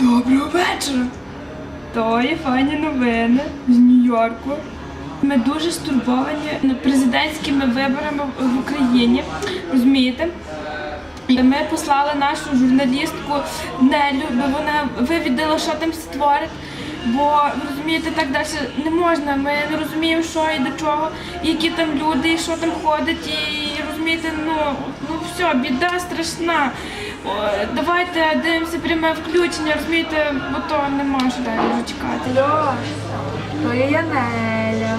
Доброго вечора! То є файні новини з Нью-Йорку. Ми дуже стурбовані президентськими виборами в Україні. Розумієте? Ми послали нашу журналістку Нелю, бо вона вивідала, що там створить. Бо розумієте, так далі не можна. Ми не розуміємо, що і до чого, які там люди, і що там ходить, і розумієте, ну, ну все, біда страшна. Давайте дивимося пряме включення, розумієте, бо то не можу далі вже чекати. Льош, то є Янеля.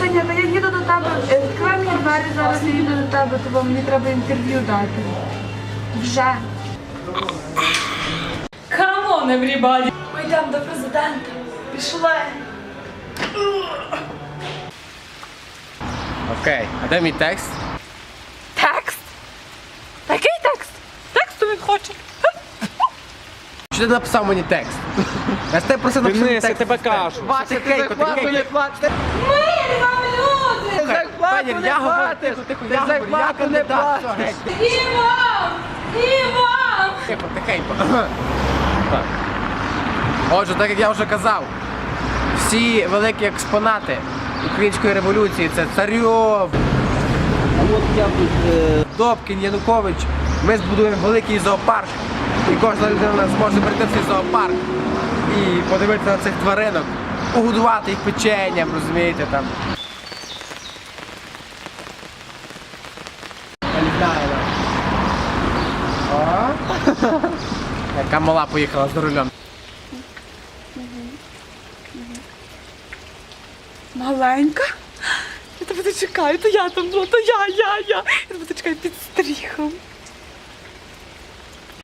Таня, та я їду до тебе. Е, Відкривай мені двері, зараз я їду до тебе, тому мені треба інтерв'ю дати. Вже. On, everybody! Ми йдемо до президента. Пішли. Окей, а де мій? Текст? Який текст? Тексту він хоче. Що ти написав мені текст? Я ж тебе просив написати Денис, я текст. тебе кажу. Вася, тихенько, тихенько. Ми вам люди! Федір, я говорю, тихо, тихо, я говорю, я кандидат. Все, геть. І вам! І вам! Тихо, тихенько. Так. Отже, так як я вже казав, всі великі експонати української революції це Царьов, Добкін, Янукович. Ми збудуємо великий зоопарк. І кожна людина зможе прийти в цей зоопарк і подивитися на цих тваринок, погодувати їх печенням, розумієте там. Яка мала поїхала за рулем. Маленька? Я тебе чекаю, то я там була, то я, я, я. Я тебе не чекаю під стріхом.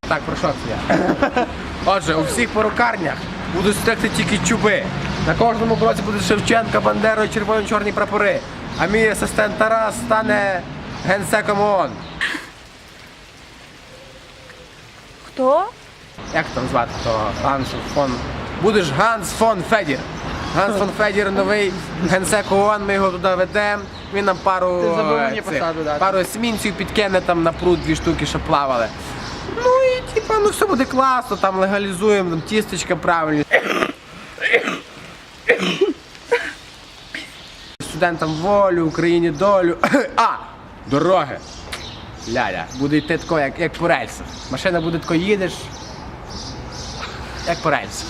Так, про що це я? Отже, у всіх порукарнях будуть стригти тільки чуби. На кожному броці буде Шевченка, Бандера і червоно-чорні прапори. А мій асистент Тарас стане генсеком ООН. Хто? Як там звати того Ганс фон? Будеш Ганс фон Федір. Ганс фон Федір новий генсек ООН, ми його туди ведемо. Він нам пару, Ти забув мені е, цих, посаду дати. пару есмінців підкине там на пруд дві штуки, що плавали. Ну ну все буде класно, там легалізуємо, там тістечка правильні. Студентам волю, Україні долю. А! Дороги. Ляля, буде йти тако, як, як по рельсах. Машина буде тако їдеш. Як по рельсах.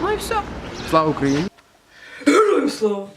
Ну і все. Слава Україні! tutto